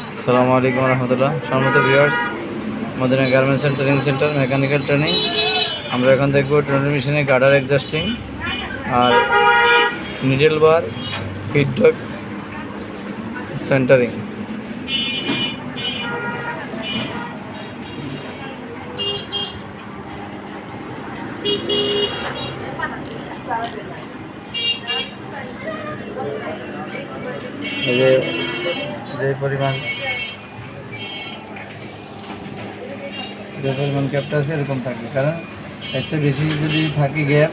আসসালামু আলাইকুম রহমতুল্লাহ। সম্মত viewers Madina garments and training centre mechanical training আমরা এখন দেখব ট্রেনিং মেশিনে গার্ডার অ্যাডজাস্টিং আর নিডেল বার ফিডব্যাক সেন্টারিং এই যে যে পরিমাণ যে পরিমাণ গ্যাপটা আছে এরকম থাকবে। কারণ চেয়ে বেশি যদি থাকে গ্যাপ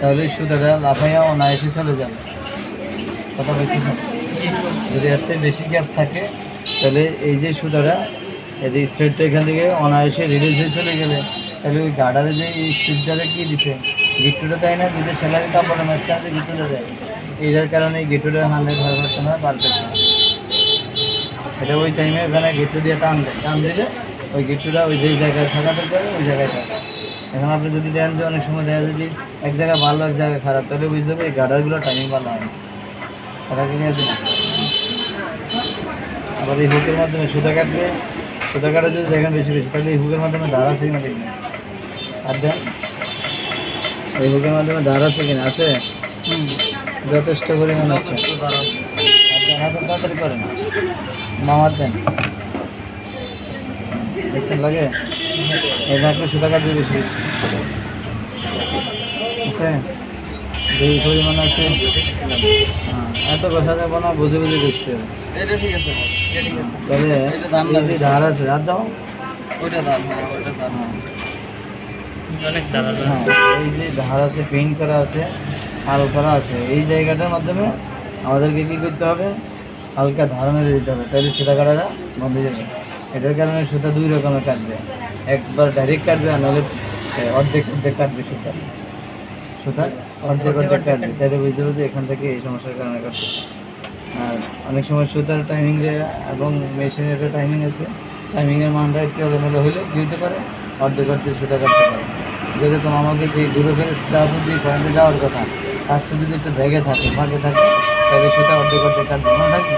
তাহলে সুতাটা লাফাইয়া অনায়াসে চলে যাবে। কথা বলতেছ যদি চেয়ে বেশি গ্যাপ থাকে, তাহলে এই যে সুতাটা, এদিক থ্রেডটা এখান থেকে অনায়াসে রিলিজ হয়ে চলে গেলে, তাহলে ওই গার্ডারে যে এই স্টিচটারে কি দিছে? গিট্টুটা তাই না দুটো স্যালারি কাপড়ের মাঝখানে গিট্টুটা দেয়। এইটার কারণে এই গিট্টুটা হান্ড্রেড ভার্সন হয় পারফেক্ট এটা ওই টাইমে ওখানে গিট্টু দিয়ে টান দেয়। টান দিলে ওই গিট্টুটা ওই যেই জায়গায় থাকা দরকার ওই জায়গায় থাকে। এখন আপনি যদি দেন যে অনেক সময় দেখা যায় যে এক জায়গায় ভালো এক জায়গায় খারাপ তাহলে বুঝতে হবে এই গার্ডারগুলো টাইমিং ভালো হয় না। কথা কি নিয়ে দিন আবার এই হুকের মাধ্যমে সুতা কাটলে সুতা কাটা যদি দেখেন বেশি বেশি তাহলে এই হুকের মাধ্যমে ধার আছে কিনা দেখবেন। আর দেন এই হুকের মাধ্যমে ধার আছে কিনা? আছে? যথেষ্ট পরিমাণ আছে। আর দেন হাতে তাড়াতাড়ি করেন মামার দেন। দেখছেন লাগে? থাকলে সুতা কাটবে বেশি আছে? যেই পরিমাণ আছে। হ্যাঁ, এত বসা যাবে না বুঝে বুঝে বুঝতে হবে। এটা ঠিক আছে এটা ঠিক আছে। তাহলে এটা দাম এই যে ধার আছে ধার দাও। ওইটা হ্যাঁ ওইটা হ্যাঁ। এই যে ধার আছে। পেইন্ট করা আছে আলো করা আছে। এই জায়গাটার মাধ্যমে আমাদেরকে কী করতে হবে? হালকা ধার মেরে দিতে হবে তাহলে সুতা কাটাটা বন্ধ হয়ে যাবে। এটার কারণে সুতা দুই রকমের কাটবে। একবার ডাইরেক্ট কাটবে আর নাহলে অর্ধেক অর্ধেক কাটবে সুতা। সুতা অর্ধেক অর্ধেক কাটবে। তাহলে বুঝতে হবে যে এখান থেকে এই সমস্যার কারণে কাটতেছে আর অনেক সময় সুতার টাইমিং এবং মেশিনের একটা টাইমিং আছে। টাইমিংয়ের মানটা একটু এলোমেলো হলে কী হতে পারে? অর্ধেক অর্ধেক সুতা কাটতে পারে। যেরকম আমাকে যে গ্রুপের স্টাফ যে পয়েন্টে যাওয়ার কথা তার সাথে যদি একটু ভেগে থাকে ফাঁকে থাকে তাহলে সুতা অর্ধেক অর্ধেক কাটবে মনে থাকবে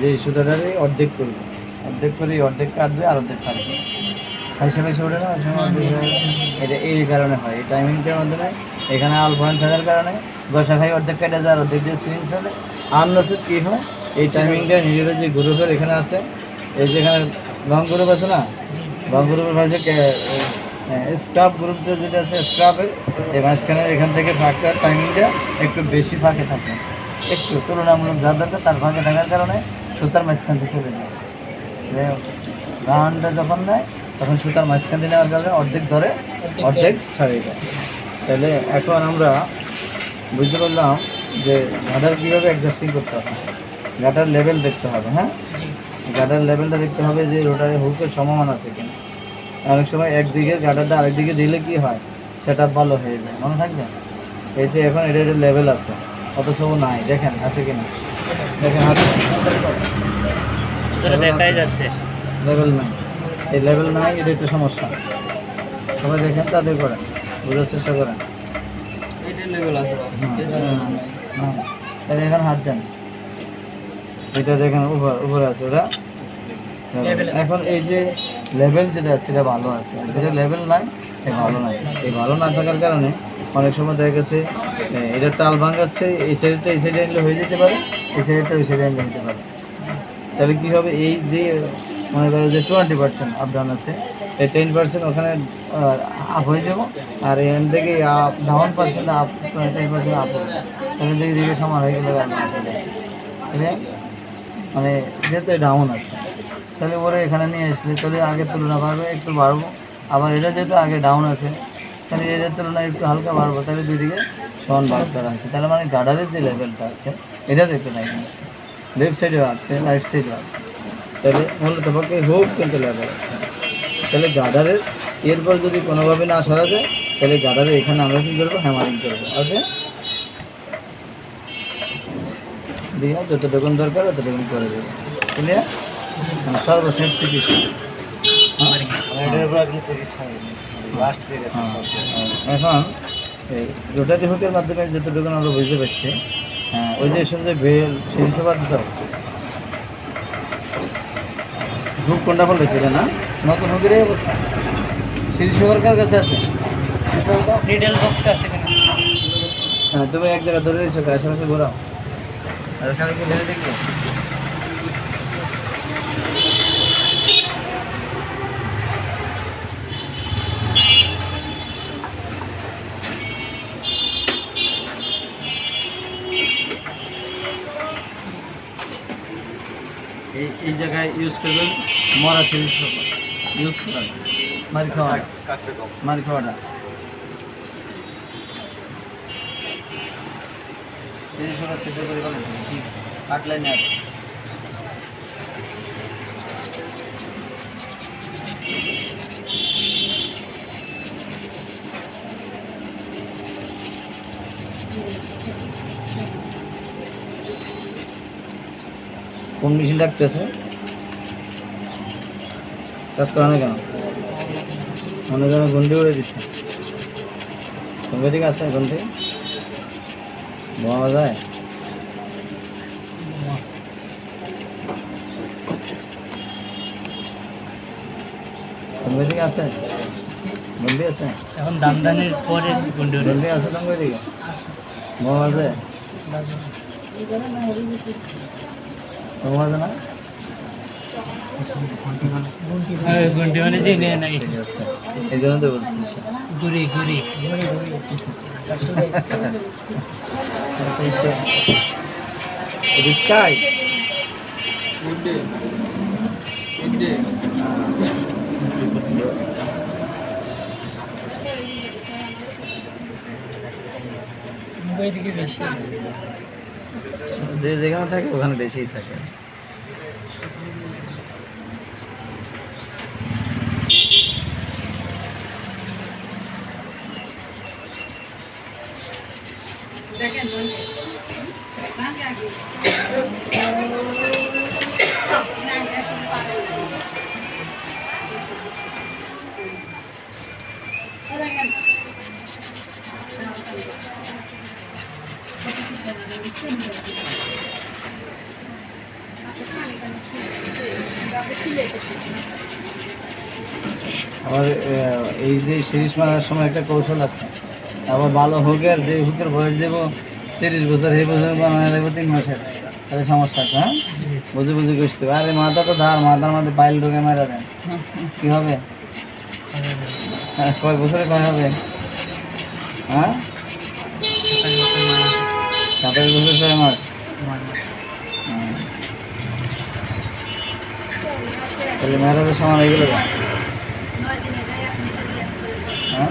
যে এই সুতাটারে অর্ধেক করবে। অর্ধেক করে অর্ধেক কাটবে আর অর্ধেক কাটবে। পয়সা পয়সা ওঠে না অর্ধেক এটা এই কারণে হয় এই টাইমিংটার মাধ্যমে এখানে আল পয়েন্ট থাকার কারণে গসা খাই অর্ধেক কেটে যায় আর অর্ধেক দিয়ে সুইং চলে। আর নসিদ কী হয় এই টাইমিংটা নিজেরা যে গ্রুপের এখানে আছে এই যেখানে লং গ্রুপ আছে না? লং গ্রুপের পাশে স্টাফ গ্রুপটা যেটা আছে স্টাফের এই মাঝখানে এখান থেকে ফাঁকটার টাইমিংটা একটু বেশি ফাঁকে থাকে। একটু তুলনামূলক যা দরকার তার ফাঁকে থাকার কারণে সুতার মাঝখান থেকে চলে যায়। রাউন্ডটা যখন নেয় তখন সুতার মাঝখান দিয়ে নেওয়ার কারণে অর্ধেক ধরে অর্ধেক ছাড়িয়ে দেয় তাহলে এখন আমরা বুঝতে পারলাম যে গাডার কীভাবে অ্যাডজাস্টিং করতে হবে। গাডার লেভেল দেখতে হবে হ্যাঁ? গাডার লেভেলটা দেখতে হবে যে রোটারের হুকের সমমান আছে কিনা। অনেক সময় একদিকে গাডারটা আরেকদিকে দিলে কি হয়? সেটা ভালো হয়ে যায় মনে থাকবে? এই যে এখন এটা একটা লেভেল আছে। অথচ ও নাই দেখেন আছে কিনা? দেখেন হাতে দেখাই যাচ্ছে। লেভেল নাই। এই লেভেল নাই এটা একটা সমস্যা। সবাই দেখেন তাদের করেন বোঝার চেষ্টা করেন। লেভেল আছে। হ্যাঁ, হ্যাঁ। তাহলে এখন হাত দেন। এটা দেখেন উপর উপরে আছে ওটা। এখন এই যে লেভেল যেটা, সেটা ভালো আছে। যেটা লেভেল নাই এটা ভালো নাই। এই ভালো না থাকার কারণে অনেক সময় দেখা গেছে এটা টাল ভাঙাচ্ছে, এই সাইডটা এই সাইডে আনলে হয়ে যেতে পারে, এই সাইডটা ওই সাইডে আনলে হতে পারে। তাহলে কী হবে, এই যে, মনে করো যে টোয়েন্টি পার্সেন্ট আপ ডাউন আছে, এই টেন পার্সেন্ট ওখানে আপ হয়ে যাব, আর এখান থেকে up down percent up ten percent up হবে তাহলে দিকে দিকে সমান হয়ে গেলে মানে যেহেতু ডাউন আছে। তাহলে ওরা এখানে নিয়ে আসলে, তাহলে আগের তুলনা বাড়বে, একটু বাড়বো। আবার এটা যেহেতু আগে ডাউন আছে, তাহলে এটার তুলনায় একটু হালকা বাড়বো, তাহলে দুই দিকে সমান বার করা আছে। তাহলে মানে গার্ডারের যে লেভেলটা আছে এটাতে একটু লাইন আছে লেফট সাইডেও আছে রাইট সাইডেও আছে, তাহলে মূলত পক্ষে হোক কিন্তু লেভেল আছে। তাহলে গার্ডারের এরপর যদি কোনোভাবে না সরা যায়, তাহলে গার্ডারে এখানে আমরা কী করব? হ্যামারিং করব। ওকে? দিয়ে যতটুকুন দরকার ততটুকুন করে দেবো। ক্লিয়ার সর্বশেষ চিকিৎসা। হ্যাঁ, এখন এই রোটারি হুকের মাধ্যমে যতটুকু আমরা বুঝতে পারছি হ্যাঁ ওই যে শুধু যে বেল সেই সবার হবে হুক কোনটা বলে ছিল না? নতুন হুকের এই অবস্থা শিরিষ সরকার কাছে আছে? নিডল বক্স আছে হ্যাঁ তুমি এক জায়গায় ধরে রয়েছো আশেপাশে ঘোরাও। আর খালি কি ধরে দেখবে এই এই জায়গায় ইউজ করবেন, মরা সিরিজ ইউজ করা মারি খাওয়া মারি খাওয়াটা। ঠিক কোন মেশিন ডাকতেছে? কাজ করে না কেন? মনে যেন গন্ডি উড়ে দিচ্ছে দিকে আছে গন্ডি? পাওয়া যায়? দিকে আছে? গন্ডি আছে? এখন দামদানির পরে আছে দিকে না? গুন্ডি মানে চিনে এই জন্য তো বলছি। ঘুরি ঘুরি। It is যে যেখানে থাকে ওখানে বেশিই থাকে। আহ, এই যে সিরিজ মারার সময় একটা কৌশল আছে। আবার ভালো হুকের যে হুকের বয়স দেব তিরিশ বছর এই বছর বানানো লাগবে তিন মাসের। তাহলে সমস্যা আছে হ্যাঁ? বুঝে বুঝে করতে হবে। আরে মাথা তো ধার মাথার মধ্যে পাইল ঢুকে মারা দেন কি হবে? হ্যাঁ, কয় বছরে কয় হবে? হ্যাঁ? সাতাশ বছর ছয় মাস। তাহলে মেয়েরাদের সমান হয়ে গেল হ্যাঁ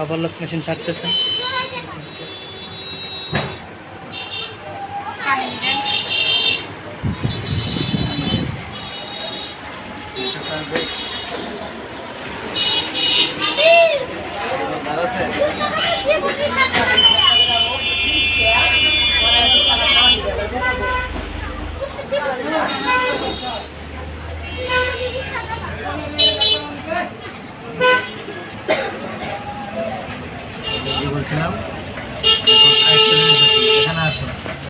ওভারলক মেশিন ছাড়তেছে। আছে?